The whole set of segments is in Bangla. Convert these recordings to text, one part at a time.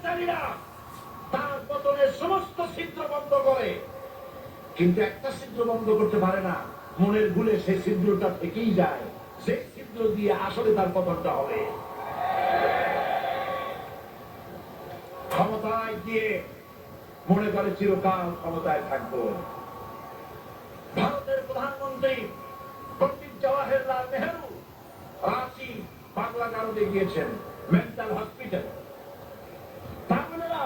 স্বৈরাচারীরা তার পতনের সমস্ত ছিদ্র বন্ধ করে। কিন্তু একটা ছিদ্র বন্ধ করতে পারে না। মনের ভুলে সেই ছিদ্রটা থেকেই যায়। সেই ছিদ্র দিয়ে আসলে তার পতনটা হবে। ক্ষমতায় গিয়ে মনে করে চিরকাল ক্ষমতায় থাকব। ভারতের প্রধানমন্ত্রী পন্ডিত জওয়াহরলাল নেহরু রাঁচি বাংলা কারণে গিয়েছেন মেন্টাল হসপিটাল পাগলেরা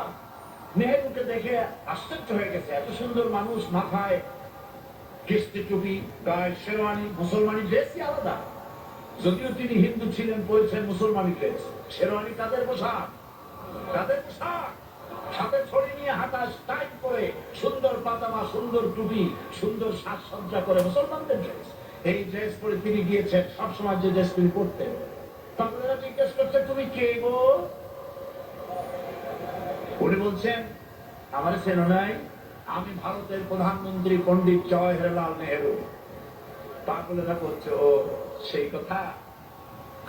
নেহরুকে দেখে আশ্চর্য হয়ে গেছে। এত সুন্দর মানুষ মাথায় কিস্তি টুপি গায়ে শেরওয়ানি, মুসলমানি ড্রেসই আলাদা। যদিও তিনি হিন্দু ছিলেন পড়েছেন মুসলমানি ড্রেস শেরওয়ানি তাদের পোশাক তাদের পোশাক। সাথে ছড়ি নিয়ে হাঁটা স্টাইল করে সুন্দর পাতামা, সুন্দর টুপি, সুন্দর সাজসজ্জা করে মুসলমানদের ড্রেস এই ড্রেস পরে তিনি গিয়েছেন, সবসময় যে ড্রেস তিনি পরতেন। তখন জিজ্ঞেস করছে, তুমি কে গো? উনি বলছেন আমার চেনো নাই। আমি ভারতের প্রধানমন্ত্রী পণ্ডিত জওয়াহরলাল নেহেরু। পাগলেরা বলছে ও সেই কথা।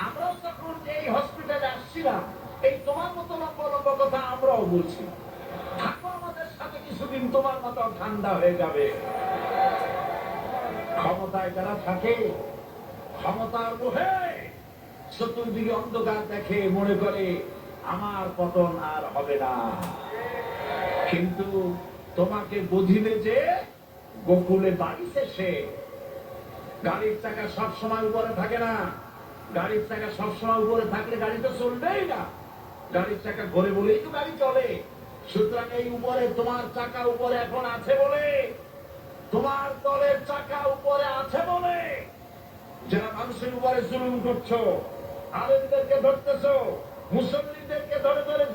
আমরাও যখন এই হসপিটালে আসছিলাম। এই তোমার মতো লম্বা কথা আমরাও বলছি। থাকো আমাদের সাথে কিছুদিন, তোমার মতো ঠান্ডা হয়ে যাবে। ক্ষমতায় যারা থাকে, ক্ষমতার মোহে চতুর্দিকে অন্ধকার দেখে মনে করে, আমার পতন আর হবে না। কিন্তু তোমাকে বুঝিবে যে গোকুলে বাড়ি শেষে গাড়ির চাকা সব সময় উপরে থাকে না। গাড়ির চাকা সব সময় উপরে থাকলে গাড়ি তো চলবেই না। গাড়ির চাকা ঘরে বলেই তো গাড়ি চলে। সুতরাং এই উপরে তোমার চাকা উপরে এখন আছে বলে। তোমার দলের চাকা উপরে আছে বলে। যারা মানুষের উপরে জুলুম করছ, আলেমদেরকে ধরতেছো, মুসল্লিদেরকে ধরে ধরে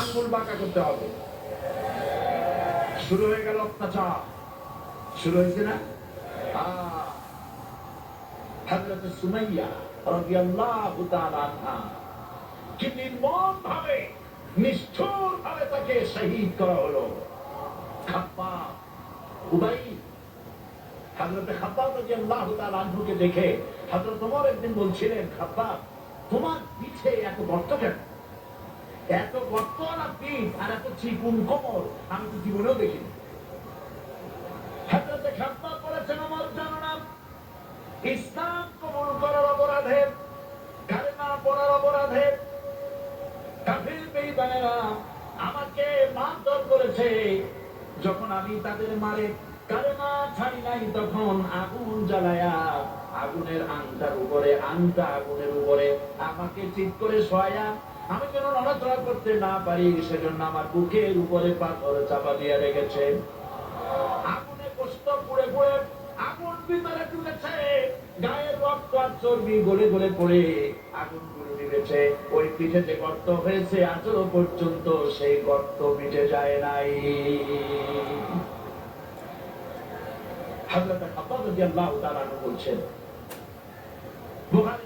আঙ্গুল বাঁকা করতে হবে। শুরু হয়ে গেল অত্যাচার। শুরু হয়েছে না? হজরত সুমাইয়া কি নির্মম ভাবে নিষ্ঠুর ভাবে তাকে শহীদ করা হলো। খাপ্পা হজরত আনহুকে দেখে হজরত একদিন বলছিলেন, খাব্বাব, তোমার পিছে এত গর্ত কেন এত গর্ত না পিঠ আর এত চিকুন কোমর আমি তো জীবনেও দেখিনি। হজরত খাব্বাব বলেছেন ওমর জানো না ইসলাম করার পড়ার আমাকে মারধর করেছে। যখন আমি তাদের মারে কালেমা ছাড়ি নাই, তখন আগুন জ্বালায়া আগুনের আংটার উপরে আংটা আগুনের উপরে আমাকে চিত করে শোয়া আমি যেন নড়াচড়া করতে না পারি, সেজন্য আমার বুকের উপরে পাথর চাপা দিয়ে রেখেছে। আগুনে কষ্ট পুড়ে পুড়ে আগুন ভিতরে ঢুকেছে। গায়ের রক্ত আর চর্বি গলে গলে পড়ে আগুনগুলো নিবেছে ওই পিঠে যে গর্ত হয়েছে, আজও পর্যন্ত সেই গর্ত মিটে যায় নাই। হযরত খাব্বাব রাদিয়াল্লাহু তাআলা বলছেন, বুখারী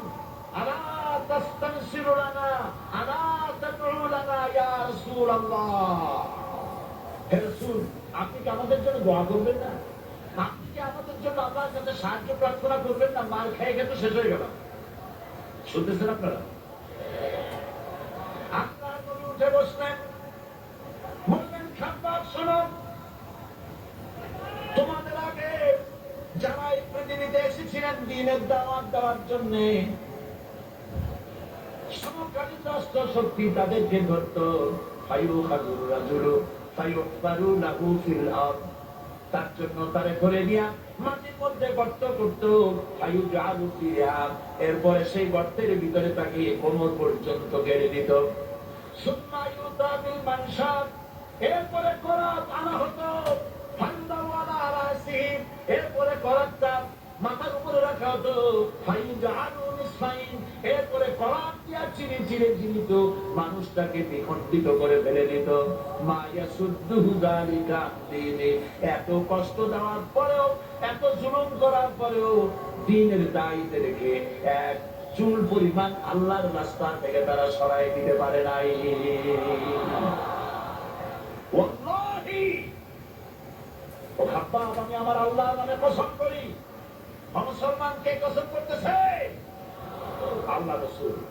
রাসূলুল্লাহ। হে রাসূল, আপনি কি আমাদের জন্য দোয়া করবেন না? আপনি কি আমাদের জন্য আল্লাহর কাছে সাহায্য প্রার্থনা করবেন না? মার খেয়ে গেছে শেষ হয়ে গেল। শুনতেছেন আপনারা? তোমাদের আগে যারা এই পৃথিবীতে এসেছিলেন, দিনের দাওয়াত দেওয়ার জন্য তার জন্য ধরে দিয়া মাটির মধ্যে গর্ত ফিহা এরপরে সেই গর্তের ভিতরে তাকে কোমর পর্যন্ত গেড়ে দিত। এরপরে আনা হতো। এরপরে করাতটা মাথার উপরে রাখা হতো। এরপরে করাত মানুষটাকে করে ফেলে দিত। মায়া শুদ্ধ এত কষ্ট দেওয়ার পরেও, এত জুলুম করার পরেও দিনের দায়িত্বে রেখে এক চুল পরিমাণ আল্লাহর রাস্তা থেকে তারা সরাই দিতে পারে নাই। আমি আমার আল্লাহ নামে কসম করি। মুসলমানকে কসম করতেছে। আল্লাহ রসুল।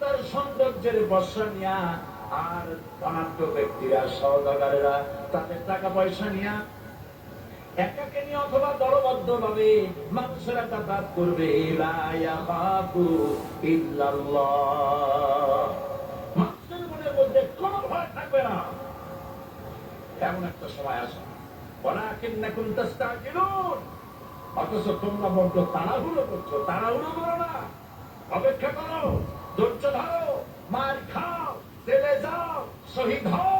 তার সৌন্দর্যের বর্ষা নিয়া আর ধনাঢ্য ব্যক্তিরা সহযোগারেরা তাদের টাকা পয়সা নিয়া মানুষেরা মনের মধ্যে কোনো ভয় থাকবে না। এমন একটা সময় আসে। ওয়ালাকিন্নাকুম তাস্তাজিলুন অথচ তোমরা বড্ড তাড়াহুড়ো করছ। তাড়াহুড়ো করো না। অপেক্ষা করো ধৈর্য ধরো মার খাও জেলে যাও শহীদ হও